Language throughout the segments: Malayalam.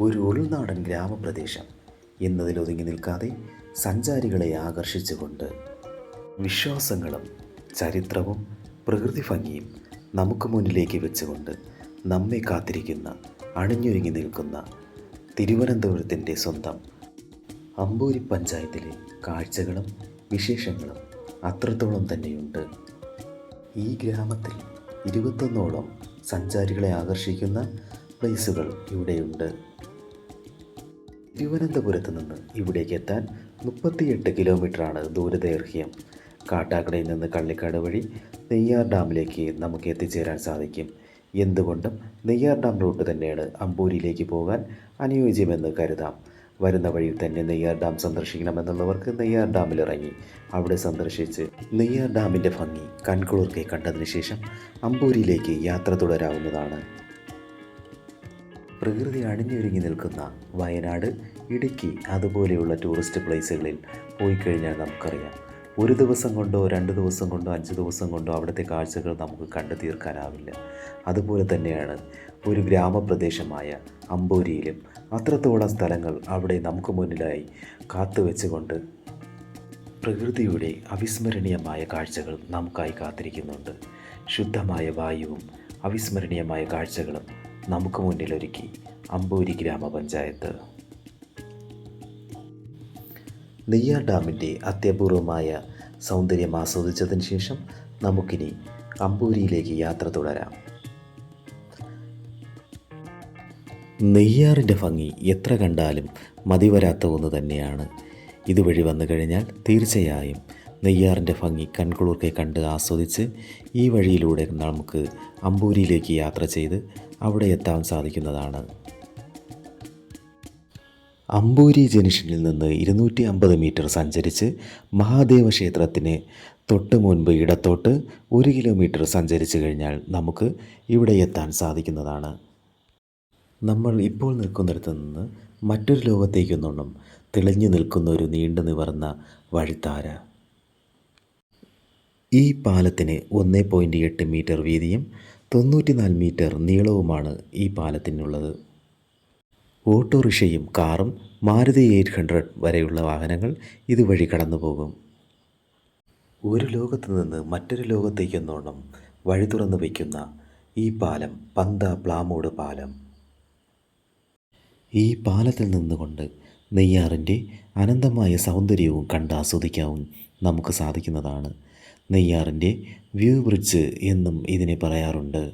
ഒരു ഉൾനാടൻ ഗ്രാമപ്രദേശം എന്നതിലൊതുങ്ങി നിൽക്കാതെ സഞ്ചാരികളെ ആകർഷിച്ചുകൊണ്ട് വിശ്വാസങ്ങളും ചരിത്രവും പ്രകൃതി ഭംഗിയും നമുക്ക് മുന്നിലേക്ക് വെച്ചുകൊണ്ട് നമ്മെ കാത്തിരിക്കുന്ന അണിഞ്ഞൊരുങ്ങി നിൽക്കുന്ന തിരുവനന്തപുരത്തിന്റെ സ്വന്തം അമ്പൂരി പഞ്ചായത്തിലെ കാഴ്ചകളും വിശേഷങ്ങളും അത്രത്തോളം തന്നെയുണ്ട്. ഈ ഗ്രാമത്തിൽ ഇരുപത്തൊന്നോളം സഞ്ചാരികളെ ആകർഷിക്കുന്ന പ്ലേസുകൾ ഇവിടെയുണ്ട്. തിരുവനന്തപുരത്ത് നിന്ന് ഇവിടേക്ക് എത്താൻ മുപ്പത്തിയെട്ട് കിലോമീറ്ററാണ് ദൂരദൈർഘ്യം. കാട്ടാക്കടയിൽ നിന്ന് കള്ളിക്കാട് വഴി നെയ്യാർ ഡാമിലേക്ക് നമുക്ക് എത്തിച്ചേരാൻ സാധിക്കും. എന്തുകൊണ്ടും നെയ്യാർ ഡാം റൂട്ട് തന്നെയാണ് അമ്പൂരിയിലേക്ക് പോകാൻ അനുയോജ്യമെന്ന് കരുതാം. വരുന്ന വഴിയിൽ തന്നെ നെയ്യാർ ഡാം സന്ദർശിക്കണമെന്നുള്ളവർക്ക് നെയ്യാർ ഡാമിൽ ഇറങ്ങി അവിടെ സന്ദർശിച്ച് നെയ്യാർ ഡാമിന്റെ ഭംഗി കൺകുളിർക്കെ കണ്ടതിന് ശേഷം അമ്പൂരിയിലേക്ക് യാത്ര തുടരാവുന്നതാണ്. പ്രകൃതി അണിഞ്ഞൊരുങ്ങി നിൽക്കുന്ന വയനാട് ഇടുക്കി അതുപോലെയുള്ള ടൂറിസ്റ്റ് പ്ലേസുകളിൽ പോയി കഴിഞ്ഞാൽ നമുക്കറിയാം. ഒരു ദിവസം കൊണ്ടോ രണ്ട് ദിവസം കൊണ്ടോ അഞ്ച് ദിവസം കൊണ്ടോ അവിടുത്തെ കാഴ്ചകൾ നമുക്ക് കണ്ടു തീർക്കാനാവില്ല. അതുപോലെ തന്നെയാണ് ഒരു ഗ്രാമപ്രദേശമായ അമ്പൂരിയിലും അത്രത്തോളം സ്ഥലങ്ങൾ അവിടെ നമുക്ക് മുന്നിലായി കാത്തുവെച്ചുകൊണ്ട് പ്രകൃതിയുടെ അവിസ്മരണീയമായ കാഴ്ചകൾ നമുക്കായി കാത്തിരിക്കുന്നുണ്ട്. ശുദ്ധമായ വായുവും അവിസ്മരണീയമായ കാഴ്ചകളും നമുക്ക് മുന്നിലൊരുക്കി അമ്പൂരി ഗ്രാമപഞ്ചായത്ത്. നെയ്യാർ ഡാമിന്റെ അത്യപൂർവമായ സൗന്ദര്യം ആസ്വദിച്ചതിന് ശേഷം നമുക്കിനി അമ്പൂരിയിലേക്ക് യാത്ര തുടരാം. നെയ്യാറിന്റെ ഭംഗി എത്ര കണ്ടാലും മതിവരാത്ത ഒന്ന് തന്നെയാണ്. ഇതുവഴി വന്നു കഴിഞ്ഞാൽ തീർച്ചയായും നെയ്യാറിന്റെ ഭംഗി കൺകുളിർക്കെ കണ്ട് ആസ്വദിച്ച് ഈ വഴിയിലൂടെ നമുക്ക് അമ്പൂരിയിലേക്ക് യാത്ര ചെയ്ത് അവിടെ എത്താൻ സാധിക്കുന്നതാണ്. അമ്പൂരി ജംഗ്ഷനിൽ നിന്ന് ഇരുന്നൂറ്റി അമ്പത് മീറ്റർ സഞ്ചരിച്ച് മഹാദേവ ക്ഷേത്രത്തിന് തൊട്ട് മുൻപ് ഇടത്തോട്ട് ഒരു കിലോമീറ്റർ സഞ്ചരിച്ചു കഴിഞ്ഞാൽ നമുക്ക് ഇവിടെ എത്താൻ സാധിക്കുന്നതാണ്. നമ്മൾ ഇപ്പോൾ നിൽക്കുന്നിടത്ത് നിന്ന് മറ്റൊരു ലോകത്തേക്കൊന്നും തെളിഞ്ഞു നിൽക്കുന്ന ഒരു നീണ്ടു നിവർന്ന വഴിത്താര. ഈ പാലത്തിന് ഒന്ന് പോയിന്റ് എട്ട് മീറ്റർ വീതിയും തൊണ്ണൂറ്റിനാല് മീറ്റർ നീളവുമാണ് ഈ പാലത്തിനുള്ളത്. ഓട്ടോറിക്ഷയും കാറും മാരുതി എയ്റ്റ് ഹൺഡ്രഡ് വരെയുള്ള വാഹനങ്ങൾ ഇതുവഴി കടന്നു പോകും ഒരു ലോകത്ത് നിന്ന് മറ്റൊരു ലോകത്തേക്കെന്നോണം വഴി തുറന്നു വയ്ക്കുന്ന ഈ പാലം പന്ത പ്ലാമോട് പാലം. ഈ പാലത്തിൽ നിന്നുകൊണ്ട് നെയ്യാറിന്റെ അനന്തമായ സൗന്ദര്യവും കണ്ട് ആസ്വദിക്കാവും നമുക്ക് സാധിക്കുന്നതാണ്. നെയ്യാറിന്റെ വ്യൂ ബ്രിഡ്ജ് എന്നും ഇതിനെ പറയാറുണ്ട്.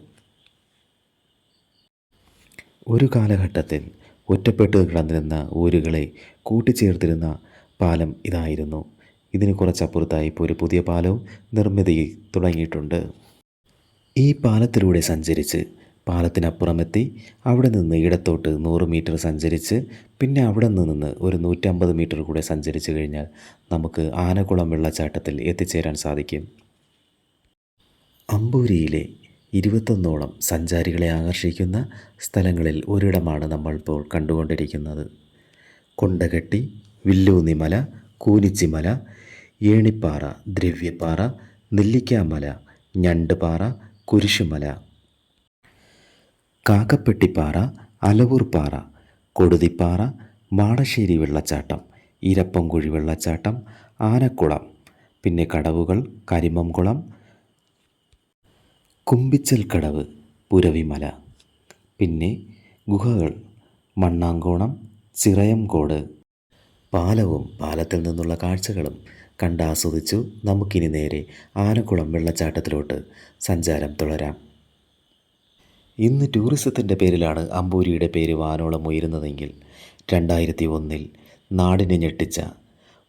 ഒരു കാലഘട്ടത്തിൽ ഒറ്റപ്പെട്ട് കിടന്നിരുന്ന ഊരുകളെ കൂട്ടിച്ചേർത്തിരുന്ന പാലം ഇതായിരുന്നു. ഇതിന് കുറച്ചപ്പുറത്തായി ഇപ്പോൾ ഒരു പുതിയ പാലവും നിർമ്മിതി തുടങ്ങിയിട്ടുണ്ട്. ഈ പാലത്തിലൂടെ സഞ്ചരിച്ച് പാലത്തിനപ്പുറമെത്തി അവിടെ നിന്ന് ഇടത്തോട്ട് നൂറ് മീറ്റർ സഞ്ചരിച്ച് പിന്നെ അവിടെ നിന്ന് ഒരു നൂറ്റമ്പത് മീറ്റർ കൂടെ സഞ്ചരിച്ച് കഴിഞ്ഞാൽ നമുക്ക് ആനക്കുളം വെള്ളച്ചാട്ടത്തിൽ എത്തിച്ചേരാൻ സാധിക്കും. അമ്പൂരിയിലെ ഇരുപത്തൊന്നോളം സഞ്ചാരികളെ ആകർഷിക്കുന്ന സ്ഥലങ്ങളിൽ ഒരിടമാണ് നമ്മളിപ്പോൾ കണ്ടുകൊണ്ടിരിക്കുന്നത്. കൊണ്ടകെട്ടി വില്ലൂന്നിമല കൂനിച്ചിമല ഏണിപ്പാറ ദ്രവ്യപ്പാറ നെല്ലിക്കാമല ഞണ്ടുപാറ കുരിശുമല കാക്കപ്പെട്ടിപ്പാറ അലവൂർപ്പാറ കൊടുതിപ്പാറ മാടശ്ശേരി വെള്ളച്ചാട്ടം ഇരപ്പംകുഴി വെള്ളച്ചാട്ടം ആനക്കുളം പിന്നെ കടവുകൾ കരിമംകുളം കുമ്പിച്ചൽ കടവ് പുരവിമല പിന്നെ ഗുഹകൾ മണ്ണാങ്കോണം ചിറയംകോട്. പാലവും പാലത്തിൽ നിന്നുള്ള കാഴ്ചകളും കണ്ടാസ്വദിച്ചു നമുക്കിനി നേരെ ആനക്കുളം വെള്ളച്ചാട്ടത്തിലോട്ട് സഞ്ചാരം തുടരാം. ഇന്ന് ടൂറിസത്തിന്റെ പേരിലാണ് അമ്പൂരിയുടെ പേര് വാനോളം ഉയരുന്നതെങ്കിൽ രണ്ടായിരത്തി ഒന്നിൽ നാടിനെ ഞെട്ടിച്ച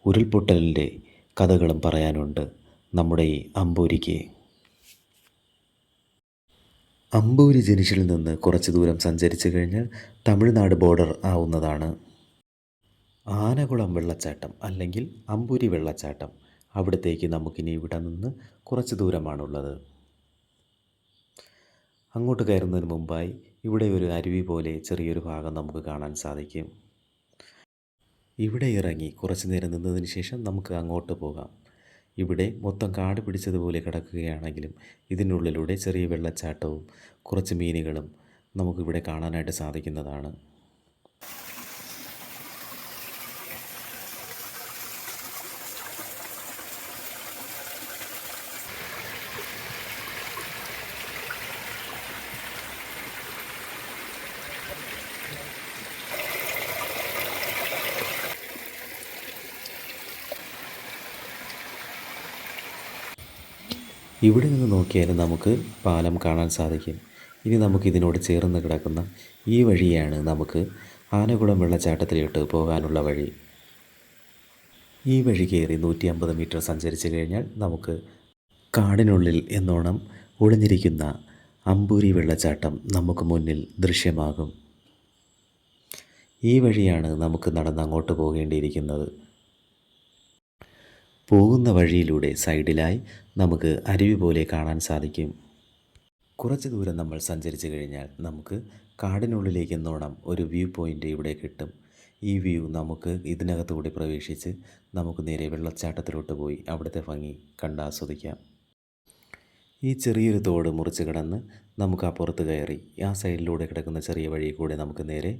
ഉരുൾപൊട്ടലിന്റെ കഥകളും പറയാനുണ്ട് നമ്മുടെ ഈ അമ്പൂരിക്ക്. അമ്പൂരി ജനിച്ചിൽ നിന്ന് കുറച്ച് ദൂരം സഞ്ചരിച്ചു കഴിഞ്ഞാൽ തമിഴ്നാട് ബോർഡർ ആവുന്നതാണ്. ആനകുളം വെള്ളച്ചാട്ടം അല്ലെങ്കിൽ അമ്പൂരി വെള്ളച്ചാട്ടം അവിടത്തേക്ക് നമുക്കിനി ഇവിടെ നിന്ന് കുറച്ച് ദൂരമാണുള്ളത്. അങ്ങോട്ട് കയറുന്നതിന് മുമ്പായി ഇവിടെ ഒരു അരുവി പോലെ ചെറിയൊരു ഭാഗം നമുക്ക് കാണാൻ സാധിക്കും. ഇവിടെ ഇറങ്ങി കുറച്ച് നേരം നിന്നതിന് ശേഷം നമുക്ക് അങ്ങോട്ട് പോകാം. ഇവിടെ മൊത്തം കാട് പിടിച്ചതുപോലെ കിടക്കുകയാണെങ്കിലും ഇതിനുള്ളിലൂടെ ചെറിയ വെള്ളച്ചാട്ടവും കുറച്ച് മീനുകളും നമുക്കിവിടെ കാണാനായിട്ട് സാധിക്കുന്നതാണ്. ഇവിടെ നിന്ന് നോക്കിയാലും നമുക്ക് പാലം കാണാൻ സാധിക്കും. ഇനി നമുക്ക് ഇതിനോട് ചേർന്ന് കിടക്കുന്ന ഈ വഴിയാണ് നമുക്ക് ആനകുളം വെള്ളച്ചാട്ടത്തിലോട്ട് പോകാനുള്ള വഴി. ഈ വഴി കയറി നൂറ്റി അമ്പത് മീറ്റർ സഞ്ചരിച്ച് കഴിഞ്ഞാൽ നമുക്ക് കാടിനുള്ളിൽ എന്നോണം ഒളിഞ്ഞിരിക്കുന്ന അമ്പൂരി വെള്ളച്ചാട്ടം നമുക്ക് മുന്നിൽ ദൃശ്യമാകും. ഈ വഴിയാണ് നമുക്ക് നടന്ന് അങ്ങോട്ട് പോകേണ്ടിയിരിക്കുന്നത്. പോകുന്ന വഴിയിലൂടെ സൈഡിലായി നമുക്ക് അരുവി പോലെ കാണാൻ സാധിക്കും. കുറച്ച് ദൂരം നമ്മൾ സഞ്ചരിച്ചു കഴിഞ്ഞാൽ നമുക്ക് കാടിനുള്ളിലേക്ക് എന്നോണം ഒരു വ്യൂ പോയിന്റ് ഇവിടെ കിട്ടും. ഈ വ്യൂ നമുക്ക് ഇതിനകത്തൂടെ പ്രവേശിച്ച് നമുക്ക് നേരെ വെള്ളച്ചാട്ടത്തിലോട്ട് പോയി അവിടുത്തെ ഭംഗി കണ്ടാസ്വദിക്കാം ഈ ചെറിയൊരു തോട് മുറിച്ച് കിടന്ന് നമുക്ക് അപ്പുറത്ത് കയറി ആ സൈഡിലൂടെ കിടക്കുന്ന ചെറിയ വഴി കൂടെ നമുക്ക് നേരെ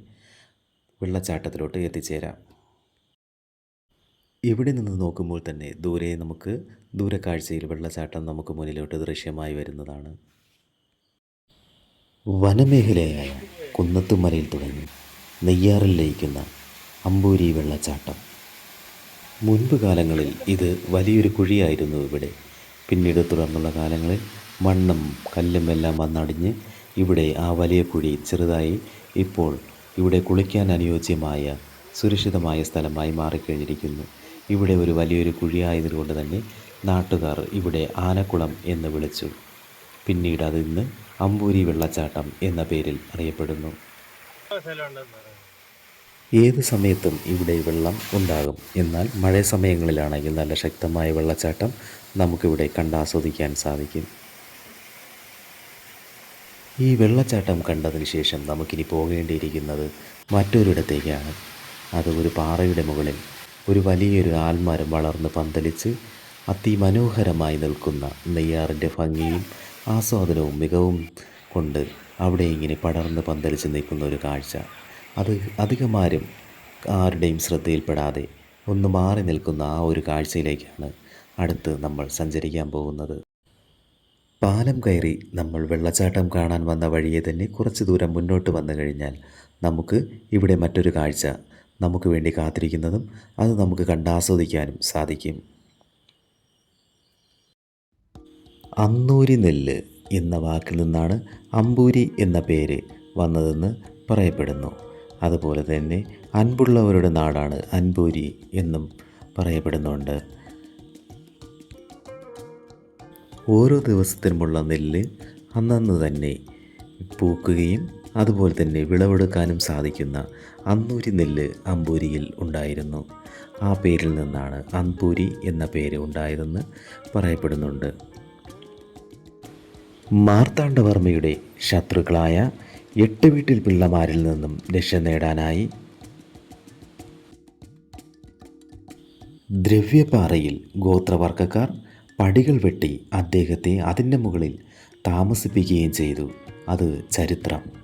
വെള്ളച്ചാട്ടത്തിലോട്ട് എത്തിച്ചേരാം. ഇവിടെ നിന്ന് നോക്കുമ്പോൾ തന്നെ ദൂരെ നമുക്ക് ദൂരക്കാഴ്ചയിൽ വെള്ളച്ചാട്ടം നമുക്ക് മുന്നിലോട്ട് ദൃശ്യമായി വരുന്നതാണ്. വനമേഖലയായ കുന്നത്തുമലയിൽ തുടങ്ങി നെയ്യാറിൽ ലയിക്കുന്ന അമ്പൂരി വെള്ളച്ചാട്ടം. മുൻപ് കാലങ്ങളിൽ ഇത് വലിയൊരു കുഴിയായിരുന്നു ഇവിടെ. പിന്നീട് തുടർന്നുള്ള കാലങ്ങളിൽ മണ്ണും കല്ലും എല്ലാം വന്നടിഞ്ഞ് ഇവിടെ ആ വലിയ കുഴി ചെറുതായി ഇപ്പോൾ ഇവിടെ കുളിക്കാൻ അനുയോജ്യമായ സുരക്ഷിതമായ സ്ഥലമായി മാറിക്കഴിഞ്ഞിരിക്കുന്നു. ഇവിടെ ഒരു വലിയൊരു കുഴിയായതുകൊണ്ട് തന്നെ നാട്ടുകാർ ഇവിടെ ആനക്കുളം എന്ന് വിളിച്ചു. പിന്നീട് അത് ഇന്ന് അമ്പൂരി വെള്ളച്ചാട്ടം എന്ന പേരിൽ അറിയപ്പെടുന്നു. ഏത് സമയത്തും ഇവിടെ വെള്ളം ഉണ്ടാകും. എന്നാൽ മഴ സമയങ്ങളിലാണെങ്കിൽ നല്ല ശക്തമായ വെള്ളച്ചാട്ടം നമുക്കിവിടെ കണ്ടാസ്വദിക്കാൻ സാധിക്കും. ഈ വെള്ളച്ചാട്ടം കണ്ടതിന് ശേഷം നമുക്കിനി പോകേണ്ടിയിരിക്കുന്നത് മറ്റൊരിടത്തേക്കാണ്. അത് ഒരു പാറയുടെ മുകളിൽ ഒരു വലിയൊരു ആൽമരം വളർന്ന് പന്തലിച്ച് അതിമനോഹരമായി നിൽക്കുന്ന നെയ്യാറിന്റെ ഭംഗിയും ആസ്വാദനവും മികവും കൊണ്ട് അവിടെ ഇങ്ങനെ പടർന്ന് പന്തലിച്ച് നിൽക്കുന്ന ഒരു കാഴ്ച. അത് അധികമാരും ആരുടെയും ശ്രദ്ധയിൽപ്പെടാതെ ഒന്ന് മാറി നിൽക്കുന്ന ആ ഒരു കാഴ്ചയിലേക്കാണ് അടുത്ത് നമ്മൾ സഞ്ചരിക്കാൻ പോകുന്നത്. പാലം കയറി നമ്മൾ വെള്ളച്ചാട്ടം കാണാൻ വന്ന വഴിയെ തന്നെ കുറച്ച് ദൂരം മുന്നോട്ട് വന്നു കഴിഞ്ഞാൽ നമുക്ക് ഇവിടെ മറ്റൊരു കാഴ്ച നമുക്ക് വേണ്ടി കാത്തിരിക്കുന്നതും അത് നമുക്ക് കണ്ടാസ്വദിക്കാനും സാധിക്കും. അന്നൂരി നെല്ല് എന്ന വാക്കിൽ നിന്നാണ് അമ്പൂരി എന്ന പേര് വന്നതെന്ന് പറയപ്പെടുന്നു. അതുപോലെ തന്നെ അൻപുള്ളവരുടെ നാടാണ് അൻപൂരി എന്നും പറയപ്പെടുന്നുണ്ട്. ഓരോ ദിവസത്തിനുമുള്ള നെല്ല് അന്നന്ന് തന്നെ പൂക്കുകയും അതുപോലെ തന്നെ വിളവെടുക്കാനും സാധിക്കുന്ന അന്നൂരി നെല്ല് അമ്പൂരിയിൽ ഉണ്ടായിരുന്നു. ആ പേരിൽ നിന്നാണ് അന്തൂരി എന്ന പേര് ഉണ്ടായതെന്ന് പറയപ്പെടുന്നുണ്ട്. മാർത്താണ്ഡവർമ്മയുടെ ശത്രുക്കളായ എട്ട് വീട്ടിൽ പിള്ളമാരിൽ നിന്നും രക്ഷ നേടാനായി ദ്രവ്യപാറയിൽ ഗോത്രവർഗക്കാർ പടികൾ വെട്ടി അദ്ദേഹത്തെ അതിന്റെ മുകളിൽ താമസിപ്പിക്കുകയും ചെയ്തു. അത് ചരിത്രം.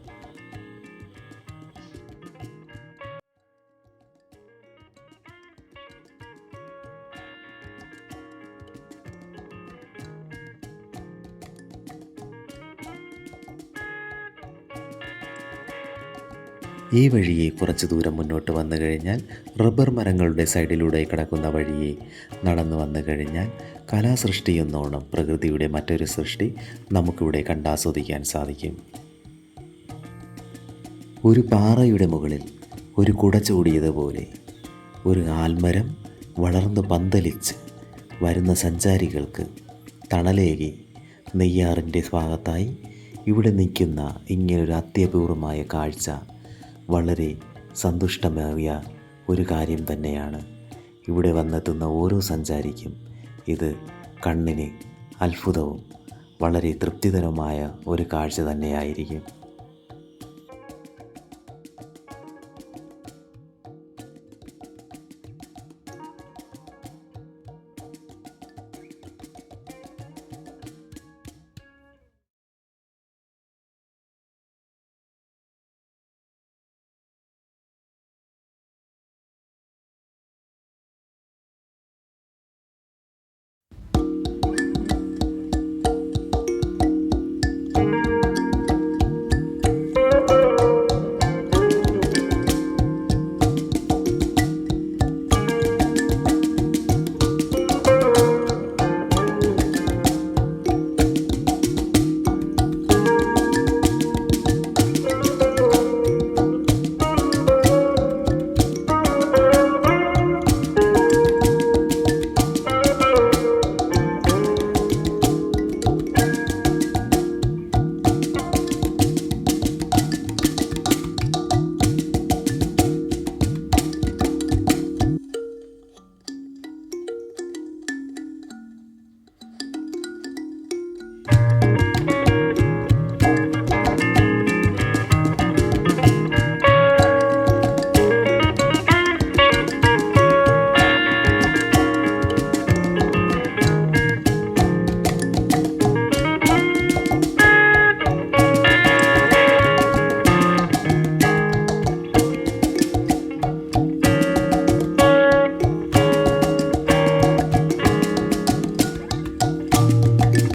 ഈ വഴിയെ കുറച്ച് ദൂരം മുന്നോട്ട് വന്നു കഴിഞ്ഞാൽ റബ്ബർ മരങ്ങളുടെ സൈഡിലൂടെ കിടക്കുന്ന വഴിയെ നടന്നു വന്നു കഴിഞ്ഞാൽ കലാസൃഷ്ടി എന്നോണം പ്രകൃതിയുടെ മറ്റൊരു സൃഷ്ടി നമുക്കിവിടെ കണ്ടാസ്വദിക്കാൻ സാധിക്കും. ഒരു പാറയുടെ മുകളിൽ ഒരു കുട ചൂടിയതുപോലെ ഒരു ആൽമരം വളർന്നു പന്തലിച്ച് വരുന്ന സഞ്ചാരികൾക്ക് തണലേകി നെയ്യാറിന്റെ ഭാഗത്തായി ഇവിടെ നിൽക്കുന്ന ഇങ്ങനൊരു അത്യപൂർവമായ കാഴ്ച വളരെ സന്തുഷ്ടമായ ഒരു കാര്യം തന്നെയാണ്. ഇവിടെ വന്നെത്തുന്ന ഓരോ സഞ്ചാരിക്കും ഇത് കണ്ണിന് അത്ഭുതവും വളരെ തൃപ്തികരമായ ഒരു കാഴ്ച തന്നെയായിരിക്കും.